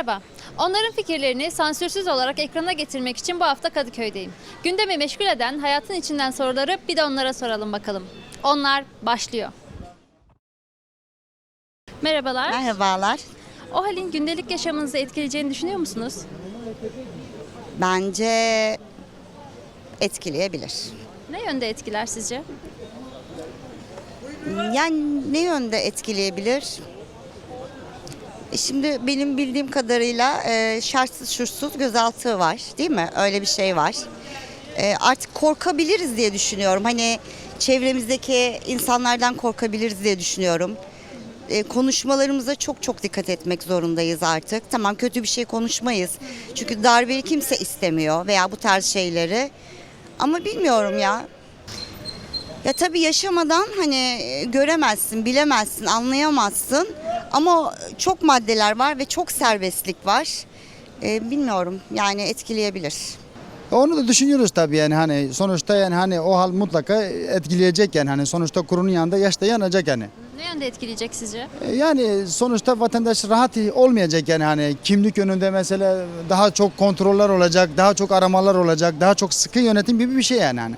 Merhaba. Onların fikirlerini sansürsüz olarak ekrana getirmek için bu hafta Kadıköy'deyim. Gündemi meşgul eden hayatın içinden soruları bir de onlara soralım bakalım. Onlar başlıyor. Merhabalar. Merhabalar. O halin gündelik yaşamınızı etkileyeceğini düşünüyor musunuz? Bence etkileyebilir. Ne yönde etkiler sizce? Yani ne yönde etkileyebilir? E Şimdi benim bildiğim kadarıyla e, şartsız şursuz gözaltı var değil mi? Öyle bir şey var. E, artık korkabiliriz diye düşünüyorum. Hani çevremizdeki insanlardan korkabiliriz diye düşünüyorum. E, konuşmalarımıza çok çok dikkat etmek zorundayız artık. Tamam kötü bir şey konuşmayız. Çünkü darbeyi kimse istemiyor veya bu tarz şeyleri. Ama bilmiyorum ya. Ya tabii yaşamadan hani e, göremezsin, bilemezsin, anlayamazsın. Ama çok maddeler var ve çok serbestlik var. E, bilmiyorum yani etkileyebilir. Onu da düşünüyoruz tabii yani hani sonuçta yani hani o hal mutlaka etkileyecek yani hani sonuçta kurunun yanında yaş da yanacak yani. Ne yönde etkileyecek sizce? E, Yani sonuçta vatandaş rahat olmayacak yani hani kimlik önünde mesela daha çok kontroller olacak, daha çok aramalar olacak, daha çok sıkı yönetim gibi bir şey yani hani.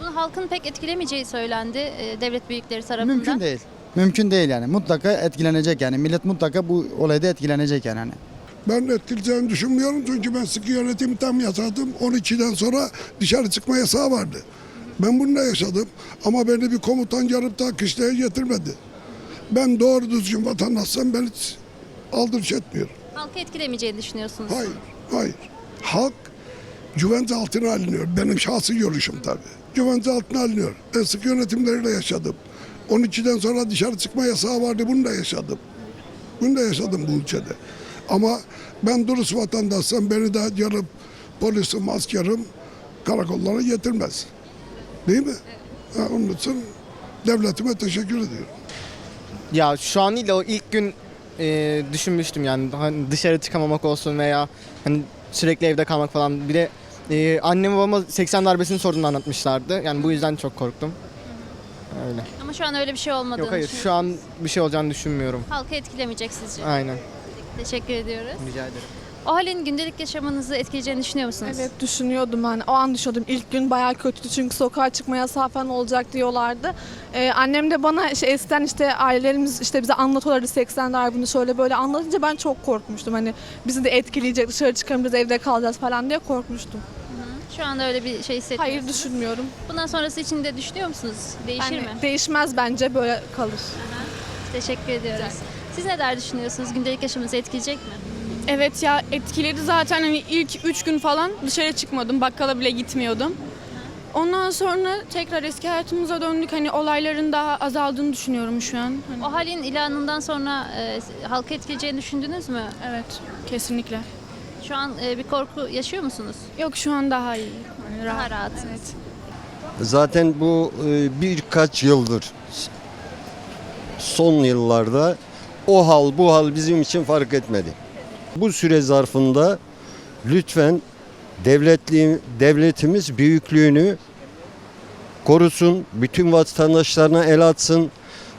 Bunu halkın pek etkilemeyeceği söylendi e, devlet büyükleri tarafından. Mümkün değil. Mümkün değil yani. Mutlaka etkilenecek yani. Millet mutlaka bu olayda etkilenecek yani. hani. Ben etkileyeceğini düşünmüyorum çünkü ben sıkı yönetimi tam yaşadım. 12'den sonra dışarı çıkma yasağı vardı. Ben bunu da yaşadım ama beni bir komutan yarıp da kışlaya getirmedi. Ben doğru düzgün vatandaşsam ben hiç aldırış etmiyorum. Halkı etkilemeyeceğini düşünüyorsunuz. Hayır, hayır. Halk güvence altına alınıyor. Benim şahsi görüşüm tabii. Güvence altına alınıyor. Ben sıkı yönetimleri de yaşadım. 12'den sonra dışarı çıkma yasağı vardı. Bunu da yaşadım. Bunu da yaşadım bu ülkede. Ama ben dürüst vatandaşsam beni de yarıp polisim, askerim karakollara getirmez. Değil mi? Ha, onun için devletime teşekkür ediyorum. Ya şu an değil de o ilk gün e, düşünmüştüm yani hani dışarı çıkamamak olsun veya hani sürekli evde kalmak falan. Bir de e, annem babama 80 darbesini sorduğunu anlatmışlardı. Yani bu yüzden çok korktum. Öyle. Ama şu an öyle bir şey olmadığını Yok hayır düşünüyorum. şu an bir şey olacağını düşünmüyorum. Halkı etkilemeyecek sizce. Aynen. Teşekkür ediyoruz. Rica ederim. O halin gündelik yaşamınızı etkileyeceğini düşünüyor musunuz? Evet düşünüyordum hani o an düşünüyordum ilk gün bayağı kötüydü çünkü sokağa çıkma yasağı falan olacak diyorlardı. Ee, annem de bana işte eskiden işte ailelerimiz işte bize anlatıyorlardı 80 darbini şöyle böyle anlatınca ben çok korkmuştum hani bizi de etkileyecek dışarı çıkamayacağız evde kalacağız falan diye korkmuştum. Şu anda öyle bir şey hissetmiyorsunuz. Hayır düşünmüyorum. Bundan sonrası için de düşünüyor musunuz? Değişir Yani mi? Değişmez bence böyle kalır. Teşekkür ediyoruz. Siz neler düşünüyorsunuz? Gündelik yaşamınızı etkileyecek mi? Evet ya etkiledi zaten hani ilk 3 gün falan dışarı çıkmadım bakkala bile gitmiyordum. Ondan sonra tekrar eski hayatımıza döndük hani olayların daha azaldığını düşünüyorum şu an. Hani, O halin ilanından sonra e, halkı etkileyeceğini düşündünüz mü? evet kesinlikle. Şu an e, bir korku yaşıyor musunuz? Yok şu an daha iyi. Hani Daha rahat. Evet. Zaten bu e, birkaç yıldır son yıllarda o hal bu hal bizim için fark etmedi. Bu süre zarfında lütfen devletli, devletimiz büyüklüğünü korusun, bütün vatandaşlarına el atsın.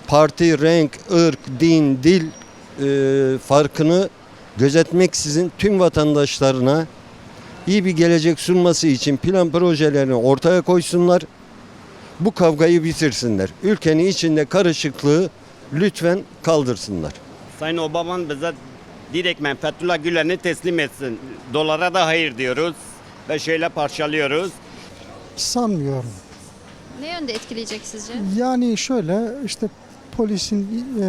Parti, renk, ırk, din, dil e, farkını gözetmeksizin tüm vatandaşlarına iyi bir gelecek sunması için plan projelerini ortaya koysunlar. Bu kavgayı bitirsinler. Ülkenin içinde karışıklığı lütfen kaldırsınlar. Sayın Obama'nın bize direktmen Fethullah Gülen'i teslim etsin. Dolara da hayır diyoruz ve şöyle parçalıyoruz. Sanmıyorum. Ne yönde etkileyecek sizce? Yani şöyle işte polisin e,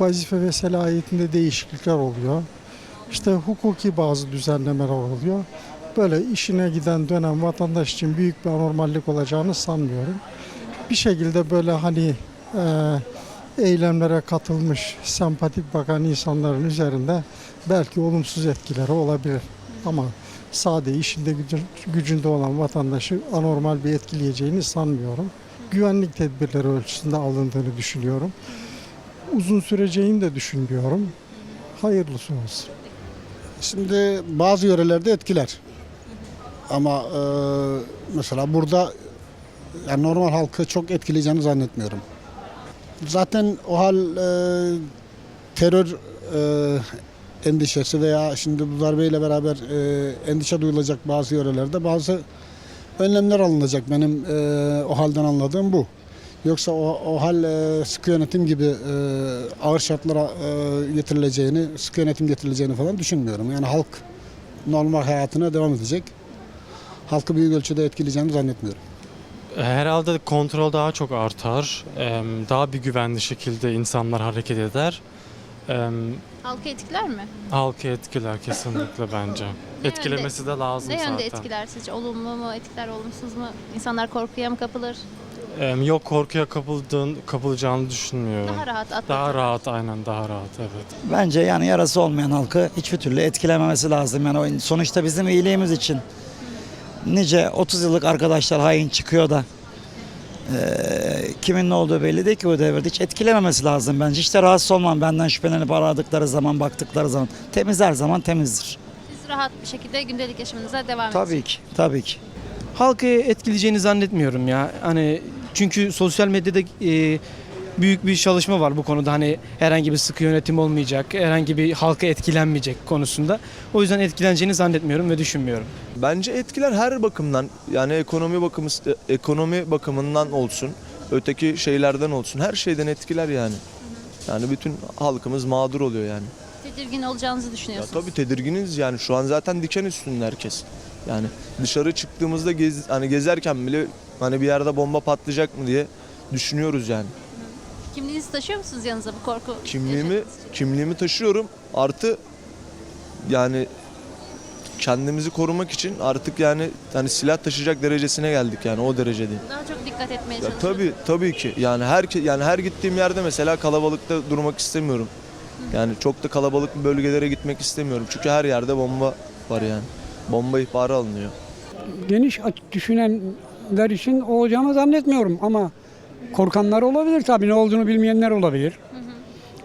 vazife ve selahiyetinde değişiklikler oluyor. İşte hukuki bazı düzenlemeler oluyor. Böyle işine giden dönem vatandaş için büyük bir anormallik olacağını sanmıyorum. Bir şekilde böyle hani e, eylemlere katılmış, sempatik bakan insanların üzerinde belki olumsuz etkileri olabilir. Ama sade işinde gücün- gücünde olan vatandaşı anormal bir etkileyeceğini sanmıyorum. Güvenlik tedbirleri ölçüsünde alındığını düşünüyorum. Uzun süreceğini de düşünmüyorum. Hayırlısı olsun. Şimdi bazı yörelerde etkiler. Ama e, mesela burada yani normal halkı çok etkileyeceğini zannetmiyorum. Zaten o hal e, terör e, endişesi veya şimdi bu darbeyle beraber e, endişe duyulacak bazı yörelerde bazı önlemler alınacak. Benim e, o halden anladığım bu. Yoksa o, o hal e, sıkı yönetim gibi e, ağır şartlara e, getirileceğini, sıkı yönetim getirileceğini falan düşünmüyorum. Yani halk normal hayatına devam edecek. Halkı büyük ölçüde etkileyeceğini zannetmiyorum. Herhalde kontrol daha çok artar. Em, Daha bir güvenli şekilde insanlar hareket eder. Em, Halkı etkiler mi? Halkı etkiler kesinlikle bence. yönde- Etkilemesi de lazım Ne zaten. yönde etkiler sizce? Olumlu mu etkiler, olumsuz mu? İnsanlar korkuya mı kapılır? Em, Yok korkuya kapıldığın, kapılacağını düşünmüyorum. Daha rahat atlatır. Daha rahat aynen daha rahat evet. Bence yani yarası olmayan halkı hiçbir türlü etkilememesi lazım. Yani o sonuçta bizim iyiliğimiz için. Nice 30 yıllık arkadaşlar hain çıkıyor da eee, kimin ne olduğu belli değil ki o devirde hiç etkilememesi lazım bence. Hiç de rahatsız olmam benden şüphelenip aradıkları zaman baktıkları zaman. Temiz her zaman temizdir. Siz rahat bir şekilde gündelik yaşamınıza devam Tabii edeceksiniz. ki tabii ki. Halkı etkileyeceğini zannetmiyorum ya. Hani çünkü sosyal medyada e, büyük bir çalışma var bu konuda. Hani herhangi bir sıkı yönetim olmayacak, herhangi bir halka etkilenmeyecek konusunda. O yüzden etkileneceğini zannetmiyorum ve düşünmüyorum. Bence etkiler her bakımdan yani ekonomi bakımı ekonomi bakımından olsun, öteki şeylerden olsun her şeyden etkiler yani. Yani bütün halkımız mağdur oluyor yani. Tedirgin olacağınızı Ya düşünüyorsunuz. tabii tedirginiz yani şu an zaten diken üstünde herkes. Yani dışarı çıktığımızda gez, hani gezerken bile hani bir yerde bomba patlayacak mı diye düşünüyoruz yani. Kimliğinizi taşıyor musunuz yanınıza bu korku? Kimliğimi kimliğimi taşıyorum. Artı yani kendimizi korumak için artık yani hani silah taşıyacak derecesine geldik yani o derecedeyim. Daha çok dikkat etmeye Ya çalışıyorsunuz. tabii tabii ki. Yani her yani her gittiğim yerde mesela kalabalıkta durmak istemiyorum. Yani çok da kalabalık bir bölgelere gitmek istemiyorum. Çünkü her yerde bomba var yani. Bomba ihbarı alınıyor. Geniş düşünenler için olacağını zannetmiyorum ama korkanlar olabilir tabii ne olduğunu bilmeyenler olabilir.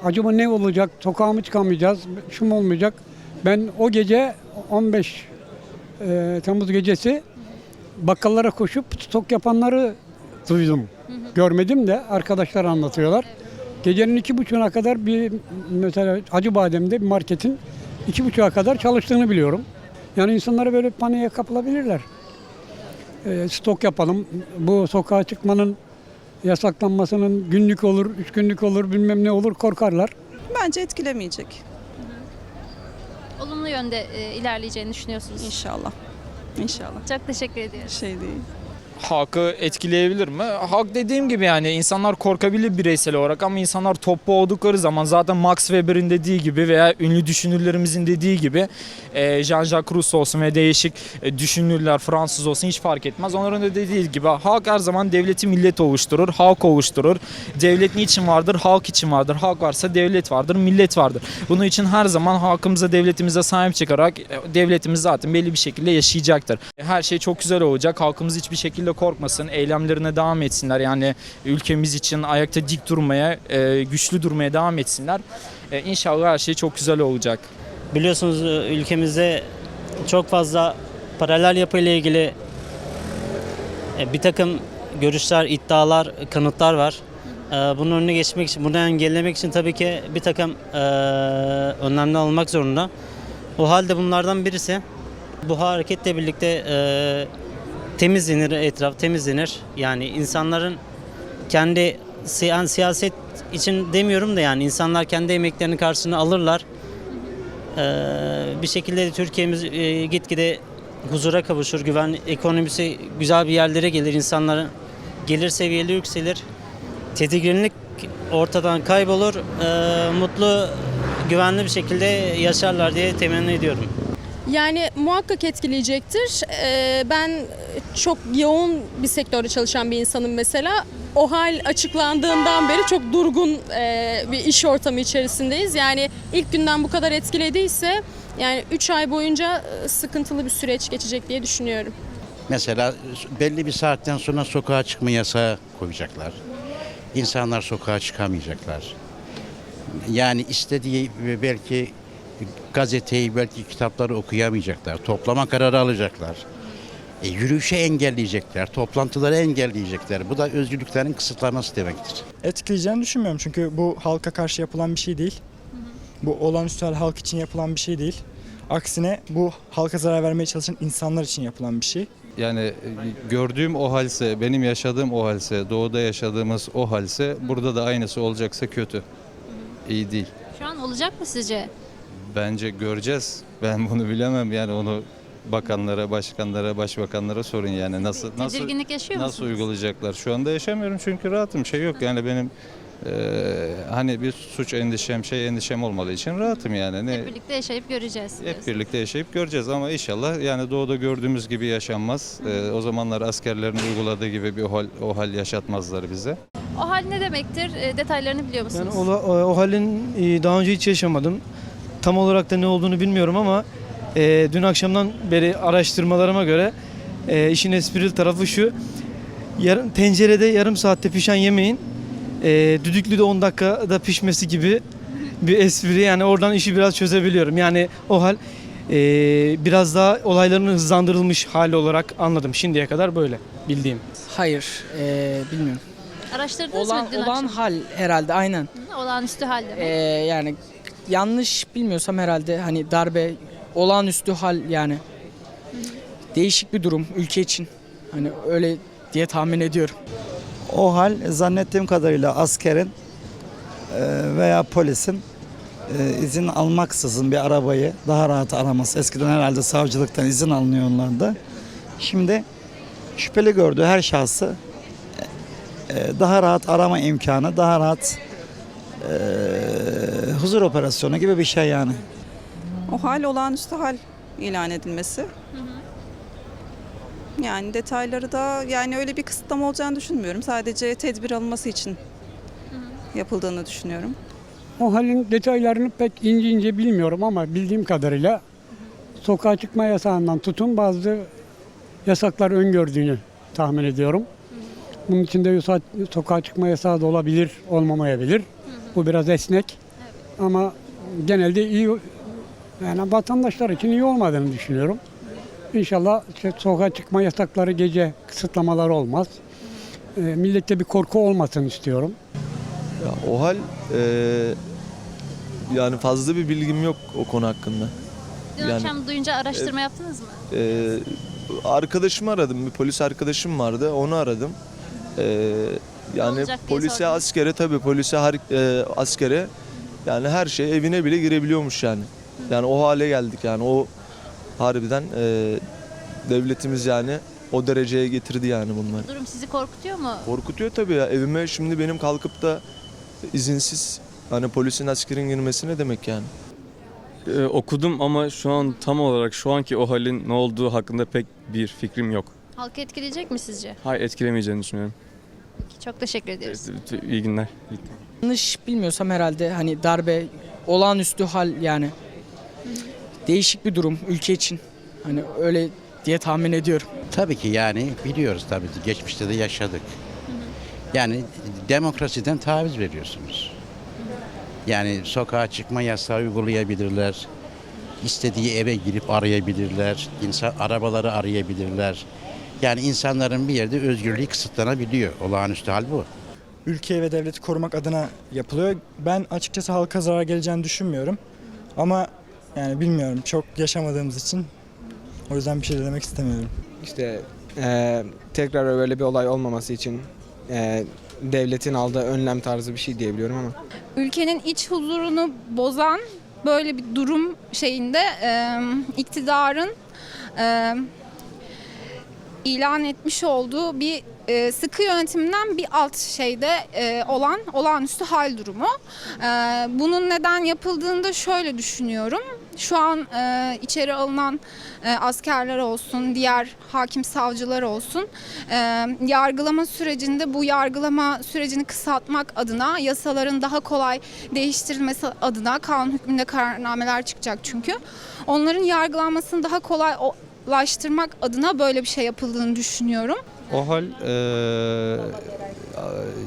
Acaba ne olacak? Sokağa mı çıkamayacağız? Şu mu olmayacak? Ben o gece 15 e, Temmuz gecesi bakkallara koşup stok yapanları duydum. Görmedim de arkadaşlar anlatıyorlar. Gecenin iki buçuğuna kadar bir mesela Acıbadem'de bir marketin iki buçuğa kadar çalıştığını biliyorum. Yani insanlara böyle paniğe kapılabilirler. E, stok yapalım. Bu sokağa çıkmanın yasaklanmasının günlük olur, üç günlük olur, bilmem ne olur korkarlar. Bence etkilemeyecek. Olumlu yönde e, ilerleyeceğini düşünüyorsunuz. İnşallah. İnşallah. Çok teşekkür ediyorum. Şey değil. Halkı etkileyebilir mi? Halk dediğim gibi yani insanlar korkabilir bireysel olarak ama insanlar toplu oldukları zaman zaten Max Weber'in dediği gibi veya ünlü düşünürlerimizin dediği gibi e, Jean-Jacques Rousseau olsun ve değişik e, düşünürler Fransız olsun hiç fark etmez. Onların da dediği gibi halk her zaman devleti millet oluşturur, halk oluşturur. Devlet niçin vardır? Halk için vardır. Halk varsa devlet vardır, millet vardır. Bunun için her zaman halkımıza, devletimize sahip çıkarak e, devletimiz zaten belli bir şekilde yaşayacaktır. Her şey çok güzel olacak. Halkımız hiçbir şekilde korkmasın, eylemlerine devam etsinler. Yani ülkemiz için ayakta dik durmaya, e, güçlü durmaya devam etsinler. E, İnşallah her şey çok güzel olacak. Biliyorsunuz ülkemizde çok fazla paralel yapı ile ilgili bir takım görüşler, iddialar, kanıtlar var. Bunun önüne geçmek için, bunu engellemek için tabii ki bir takım önlemler almak zorunda. O halde bunlardan birisi bu hareketle birlikte temizlenir etraf, temizlenir. Yani insanların kendi si- siyaset için demiyorum da yani insanlar kendi emeklerinin karşılığını alırlar. Ee, bir şekilde Türkiye'miz e, gitgide huzura kavuşur, güven ekonomisi güzel bir yerlere gelir, insanların gelir seviyeleri yükselir, tedirginlik ortadan kaybolur. Ee, mutlu, güvenli bir şekilde yaşarlar diye temenni ediyorum. Yani muhakkak etkileyecektir. Ee, ben çok yoğun bir sektörde çalışan bir insanım mesela. O hal açıklandığından beri çok durgun e, bir iş ortamı içerisindeyiz. Yani ilk günden bu kadar etkilediyse yani 3 ay boyunca e, sıkıntılı bir süreç geçecek diye düşünüyorum. Mesela belli bir saatten sonra sokağa çıkma yasağı koyacaklar. İnsanlar sokağa çıkamayacaklar. Yani istediği belki gazeteyi, belki kitapları okuyamayacaklar. Toplama kararı alacaklar. E, yürüyüşe engelleyecekler, toplantıları engelleyecekler. Bu da özgürlüklerin kısıtlanması demektir. Etkileyeceğini düşünmüyorum çünkü bu halka karşı yapılan bir şey değil. Bu olağanüstü hal halk için yapılan bir şey değil. Aksine bu halka zarar vermeye çalışan insanlar için yapılan bir şey. Yani e, gördüğüm o halse, benim yaşadığım o halse, doğuda yaşadığımız o halse burada da aynısı olacaksa kötü. İyi değil. Şu an olacak mı sizce? Bence göreceğiz. Ben bunu bilemem yani onu bakanlara, başkanlara, başbakanlara sorun yani nasıl nasıl Tedirginlik yaşıyor nasıl musunuz? uygulayacaklar? Şu anda yaşamıyorum çünkü rahatım. Şey yok yani benim eee, hani bir suç endişem, şey endişem olmadığı için rahatım yani. Ne Hep birlikte yaşayıp göreceğiz. hep birlikte yaşayıp göreceğiz ama inşallah yani doğuda gördüğümüz gibi yaşanmaz. Eee, o zamanlar askerlerin uyguladığı gibi bir hal, o hal yaşatmazlar bize. O hal ne demektir? E, detaylarını biliyor musunuz? Yani o, o, o halin e, daha önce hiç yaşamadım. Tam olarak da ne olduğunu bilmiyorum ama e, dün akşamdan beri araştırmalarıma göre e, işin esprili tarafı şu. Yarım, tencerede yarım saatte pişen yemeğin e, düdüklüde 10 dakikada pişmesi gibi bir espri. Yani oradan işi biraz çözebiliyorum. Yani o hal e, biraz daha olayların hızlandırılmış hali olarak anladım. Şimdiye kadar böyle bildiğim. Hayır, bilmiyorum. Araştırdınız mı dün akşam? hal herhalde aynen. Olağanüstü hal demek. yani yanlış bilmiyorsam herhalde hani darbe olağanüstü hal yani. Değişik bir durum ülke için. Hani öyle diye tahmin ediyorum. O hal zannettiğim kadarıyla askerin e, veya polisin e, izin almaksızın bir arabayı daha rahat araması. Eskiden herhalde savcılıktan izin alınıyor. Şimdi şüpheli gördüğü her şahsı e, daha rahat arama imkanı, daha rahat huzur operasyonu gibi bir şey yani. O hal olağanüstü hal ilan edilmesi. Yani detayları da yani öyle bir kısıtlama olacağını düşünmüyorum. Sadece tedbir alınması için yapıldığını düşünüyorum. O halin detaylarını pek ince ince bilmiyorum ama bildiğim kadarıyla sokağa çıkma yasağından tutun bazı yasaklar öngördüğünü tahmin ediyorum. Bunun içinde yasa- sokağa çıkma yasağı da olabilir, olmamayabilir. Bu biraz esnek. Ama genelde iyi yani vatandaşlar için iyi olmadığını düşünüyorum. İnşallah işte sokağa çıkma yasakları gece kısıtlamalar olmaz. Ee, millette bir korku olmasın istiyorum. Ya, o hal e, yani fazla bir bilgim yok o konu hakkında. Dün yani- akşam duyunca araştırma yaptınız mı? Ee, arkadaşımı aradım. Bir polis arkadaşım vardı. Onu aradım. Ee, yani polise, askere tabii polise, har- e, askere yani her şey evine bile girebiliyormuş yani. Yani o hale geldik yani o harbiden e, devletimiz yani o dereceye getirdi yani bunlar. Durum sizi korkutuyor mu? Korkutuyor tabii ya. Evime şimdi benim kalkıp da izinsiz hani polisin askerin girmesi ne demek yani? Ee, okudum ama şu an tam olarak şu anki o halin ne olduğu hakkında pek bir fikrim yok. Halkı etkileyecek mi sizce? Hayır etkilemeyeceğini düşünüyorum. Peki, çok teşekkür ederiz. İyi günler. Yanlış bilmiyorsam herhalde hani darbe olağanüstü hal yani. Değişik bir durum ülke için. Hani öyle diye tahmin ediyorum. Tabii ki yani biliyoruz tabii ki geçmişte de yaşadık. Yani demokrasiden taviz veriyorsunuz. Yani sokağa çıkma yasağı uygulayabilirler. İstediği eve girip arayabilirler. İnsan arabaları arayabilirler. Yani insanların bir yerde özgürlüğü kısıtlanabiliyor. Olağanüstü hal bu. Ülkeyi ve devleti korumak adına yapılıyor. Ben açıkçası halka zarar geleceğini düşünmüyorum. Ama yani bilmiyorum çok yaşamadığımız için o yüzden bir şey de demek istemiyorum. İşte e, tekrar böyle bir olay olmaması için e, devletin aldığı önlem tarzı bir şey diyebiliyorum ama. ülkenin iç huzurunu bozan böyle bir durum şeyinde e, iktidarın e, ilan etmiş olduğu bir e, sıkı yönetimden bir alt şeyde e, olan olağanüstü hal durumu. E, bunun neden yapıldığını da şöyle düşünüyorum. Şu an e, içeri alınan e, askerler olsun, diğer hakim savcılar olsun, e, yargılama sürecinde bu yargılama sürecini kısaltmak adına yasaların daha kolay değiştirilmesi adına kanun hükmünde kararnameler çıkacak çünkü. Onların yargılanmasını daha kolaylaştırmak adına böyle bir şey yapıldığını düşünüyorum. O hal eee,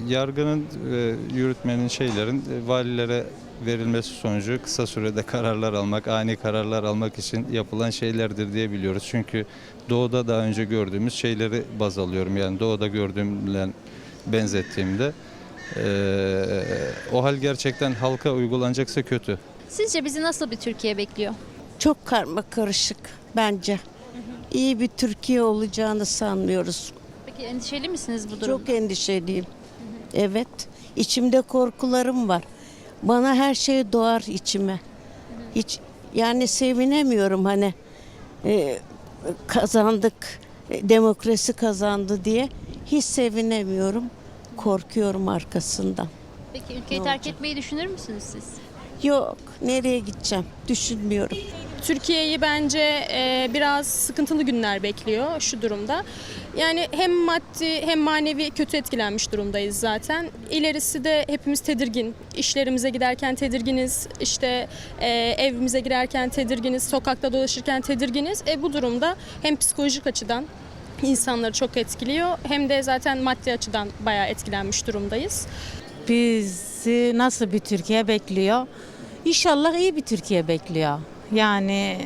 yargının ve yürütmenin şeylerin e, valilere verilmesi sonucu kısa sürede kararlar almak, ani kararlar almak için yapılan şeylerdir diye biliyoruz. Çünkü doğuda daha önce gördüğümüz şeyleri baz alıyorum. Yani doğuda gördüğümle benzettiğimde eee, o hal gerçekten halka uygulanacaksa kötü. Sizce bizi nasıl bir Türkiye bekliyor? Çok karma karışık bence. İyi bir Türkiye olacağını sanmıyoruz. Peki endişeli misiniz bu durumda? Çok endişeliyim. Evet. içimde korkularım var. Bana her şey doğar içime. Hiç yani sevinemiyorum hani e, kazandık, e, demokrasi kazandı diye hiç sevinemiyorum. Korkuyorum arkasından. Peki ülkeyi Ne terk olacak? etmeyi düşünür müsünüz siz? Yok, nereye gideceğim? Düşünmüyorum. Türkiye'yi bence e, biraz sıkıntılı günler bekliyor şu durumda. Yani hem maddi hem manevi kötü etkilenmiş durumdayız zaten. İlerisi de hepimiz tedirgin. İşlerimize giderken tedirginiz, işte e, evimize girerken tedirginiz, sokakta dolaşırken tedirginiz. E, bu durumda hem psikolojik açıdan insanları çok etkiliyor hem de zaten maddi açıdan bayağı etkilenmiş durumdayız. Bizi nasıl bir Türkiye bekliyor? İnşallah iyi bir Türkiye bekliyor. Yani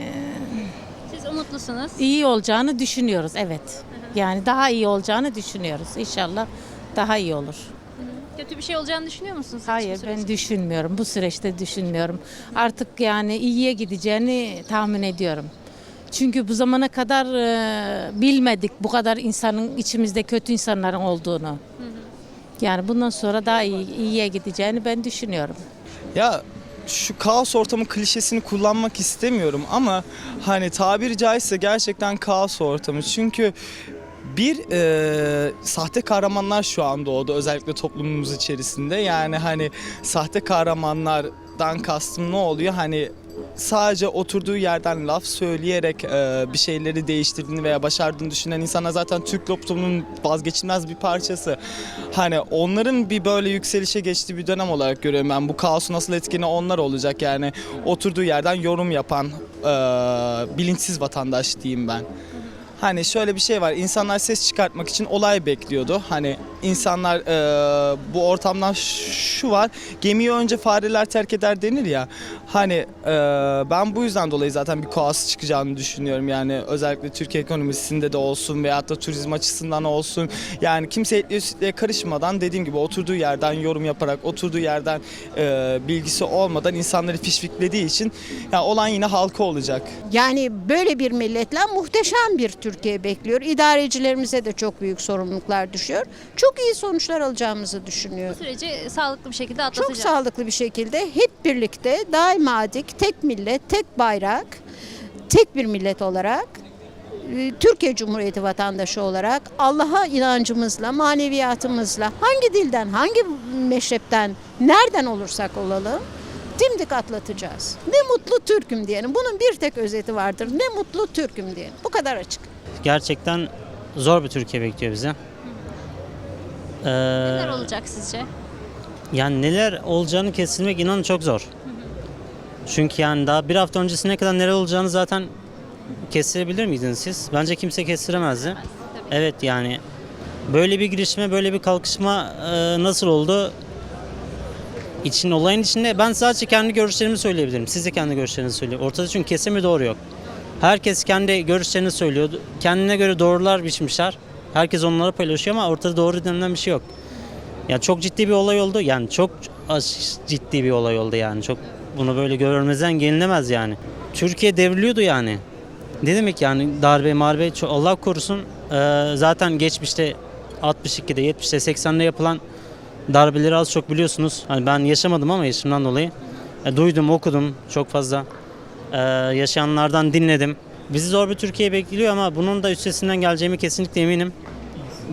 Siz umutlusunuz. iyi olacağını düşünüyoruz evet. Yani daha iyi olacağını düşünüyoruz. İnşallah daha iyi olur. Kötü bir şey olacağını düşünüyor musunuz? Hayır hiçbir ben düşünmüyorum. Bu süreçte düşünmüyorum. Artık yani iyiye gideceğini tahmin ediyorum. Çünkü bu zamana kadar e, bilmedik bu kadar insanın içimizde kötü insanların olduğunu. Yani bundan sonra daha iyi, iyiye gideceğini ben düşünüyorum. Ya şu kaos ortamı klişesini kullanmak istemiyorum ama hani tabiri caizse gerçekten kaos ortamı. Çünkü bir e, sahte kahramanlar şu an doğdu özellikle toplumumuz içerisinde. Yani hani sahte kahramanlardan kastım ne oluyor? Hani sadece oturduğu yerden laf söyleyerek e, bir şeyleri değiştirdiğini veya başardığını düşünen insanlar zaten Türk toplumunun vazgeçilmez bir parçası. Hani onların bir böyle yükselişe geçtiği bir dönem olarak görüyorum ben. Bu kaosu nasıl etkini onlar olacak yani oturduğu yerden yorum yapan e, bilinçsiz vatandaş diyeyim ben. Hani şöyle bir şey var. İnsanlar ses çıkartmak için olay bekliyordu. Hani insanlar e, bu ortamdan şu var. Gemiyi önce fareler terk eder denir ya. Hani e, ben bu yüzden dolayı zaten bir kaos çıkacağını düşünüyorum. Yani özellikle Türkiye ekonomisinde de olsun veyahut da turizm açısından olsun. Yani kimse etliye karışmadan dediğim gibi oturduğu yerden yorum yaparak, oturduğu yerden e, bilgisi olmadan insanları fişfiklediği için yani olan yine halka olacak. Yani böyle bir milletle muhteşem bir Türkiye bekliyor. İdarecilerimize de çok büyük sorumluluklar düşüyor. Çok iyi sonuçlar alacağımızı düşünüyorum. Bu süreci sağlıklı bir şekilde Çok atlatacağız. sağlıklı bir şekilde hep birlikte daima dik tek millet, tek bayrak, tek bir millet olarak e, Türkiye Cumhuriyeti vatandaşı olarak Allah'a inancımızla, maneviyatımızla hangi dilden, hangi meşrepten, nereden olursak olalım dimdik atlatacağız. Ne mutlu Türk'üm diyelim. Bunun bir tek özeti vardır. Ne mutlu Türk'üm diyelim. Bu kadar açık. Gerçekten zor bir Türkiye bekliyor bizi. Neler olacak sizce? Yani neler olacağını kestirmek inanın çok zor. Çünkü yani daha bir hafta öncesine kadar neler olacağını zaten kestirebilir miydiniz siz? Bence kimse kestiremezdi. Evet yani böyle bir girişme, böyle bir kalkışma e, nasıl oldu? İçin olayın içinde ben sadece kendi görüşlerimi söyleyebilirim. Siz de kendi görüşlerinizi söyleyin. Ortada çünkü kesin bir doğru yok. Herkes kendi görüşlerini söylüyor. Kendine göre doğrular biçmişler. Herkes onları paylaşıyor ama ortada doğru denilen bir şey yok. Ya çok ciddi bir olay oldu. Yani çok az ciddi bir olay oldu yani. Çok bunu böyle görmezden gelinemez yani. Türkiye devriliyordu yani. Ne demek yani darbe marbe Allah korusun. Ee, zaten geçmişte 62'de 70'te 80'de yapılan darbeleri az çok biliyorsunuz. Hani ben yaşamadım ama yaşımdan dolayı. E, duydum, okudum çok fazla. Ee, yaşayanlardan dinledim. Bizi zor bir Türkiye bekliyor ama bunun da üstesinden geleceğimi kesinlikle eminim.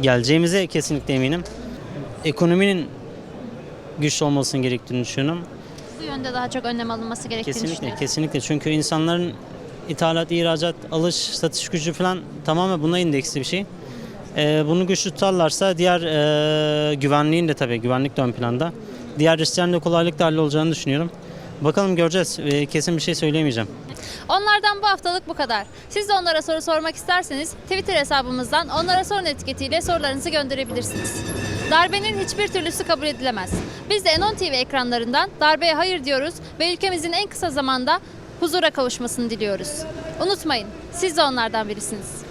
geleceğimize kesinlikle eminim. Ekonominin güçlü olmasının gerektiğini düşünüyorum. Bu yönde daha çok önlem alınması gerektiğini Kesinlikle, düşünüyorum. kesinlikle. Çünkü insanların ithalat, ihracat, alış, satış gücü falan tamamen buna indeksli bir şey. Ee, bunu güçlü tutarlarsa diğer e, güvenliğin de tabii güvenlik de ön planda. Diğer risklerin de kolaylıkla hallolacağını düşünüyorum. Bakalım göreceğiz. Ee, kesin bir şey söyleyemeyeceğim. Onlardan bu haftalık bu kadar. Siz de onlara soru sormak isterseniz Twitter hesabımızdan onlara sorun etiketiyle sorularınızı gönderebilirsiniz. Darbenin hiçbir türlüsü kabul edilemez. Biz de Enon TV ekranlarından darbeye hayır diyoruz ve ülkemizin en kısa zamanda huzura kavuşmasını diliyoruz. Unutmayın, siz de onlardan birisiniz.